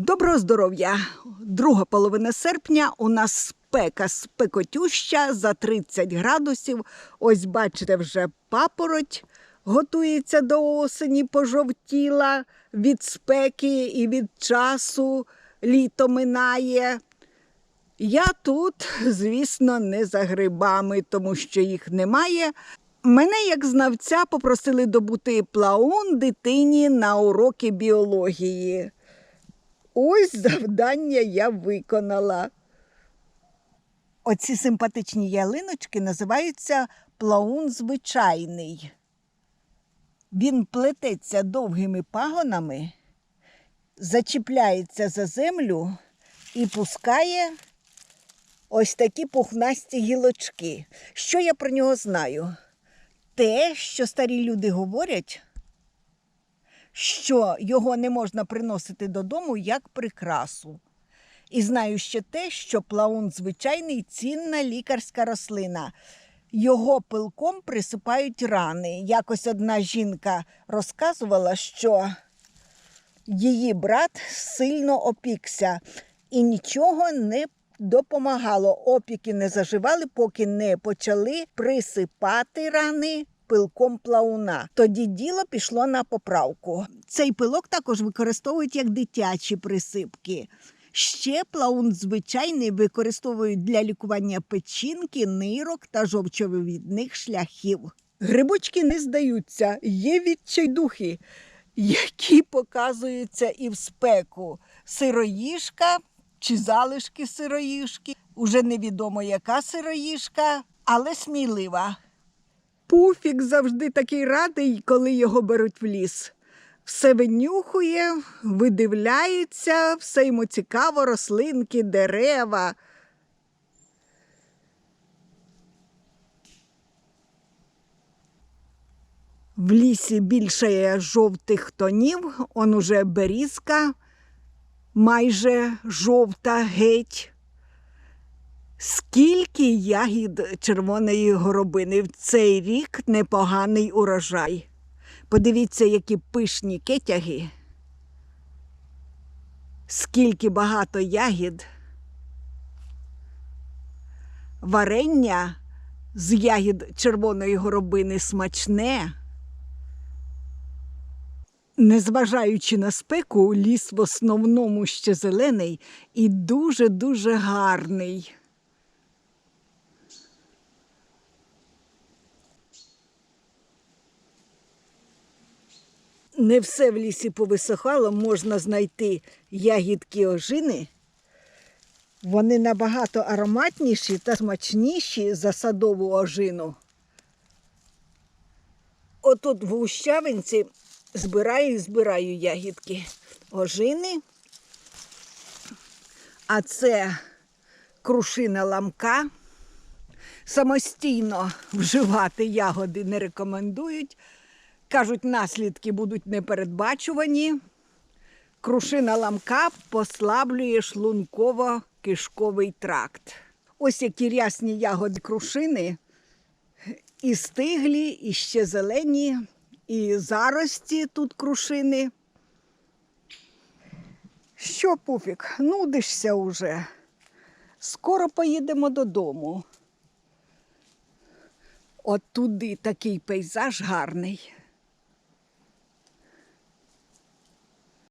Доброго здоров'я! Друга половина серпня у нас спека спекотюща за 30 градусів. Ось бачите, вже папороть готується до осені, пожовтіла від спеки і від часу. Літо минає. Я тут, звісно, не за грибами, тому що їх немає. Мене, як знавця, попросили добути плаун дитині на уроки біології. Ось завдання я виконала. Оці симпатичні ялиночки називаються плаун звичайний. Він плететься довгими пагонами, зачіпляється за землю і пускає ось такі пухнасті гілочки. Що я про нього знаю? Те, що старі люди говорять, що його не можна приносити додому як прикрасу. І знаю ще те, що плаун звичайний цінна лікарська рослина. Його пилком присипають рани. Якось одна жінка розказувала, що її брат сильно опікся і нічого не допомагало. Опіки не заживали, поки не почали присипати рани пилком плауна. Тоді діло пішло на поправку. Цей пилок також використовують як дитячі присипки. Ще плаун звичайний використовують для лікування печінки, нирок та жовчовивідних шляхів. Грибочки не здаються, є відчайдухи, які показуються і в спеку. Сироїжка чи залишки сироїжки. Уже невідомо, яка сироїжка, але смілива. Пуфік завжди такий радий, коли його беруть в ліс. Все винюхує, видивляється, все йому цікаво, рослинки, дерева. В лісі більше жовтих тонів, он уже берізка, майже жовта геть. Скільки ягід червоної горобини в цей рік непоганий урожай. Подивіться, які пишні кетяги. Скільки багато ягід. Варення з ягід червоної горобини смачне. Незважаючи на спеку, ліс в основному ще зелений і дуже-дуже гарний. Не все в лісі повисохало, можна знайти ягідки ожини. Вони набагато ароматніші та смачніші за садову ожину. Отут в гущавинці збираю і збираю ягідки ожини. А це крушина ламка. Самостійно вживати ягоди не рекомендують. Кажуть, наслідки будуть непередбачувані. Крушина ламка послаблює шлунково-кишковий тракт. Ось які рясні ягоди крушини, і стиглі, і ще зелені, і зарості тут крушини. Що, Пуфік, нудишся уже? Скоро поїдемо додому. От туди такий пейзаж гарний.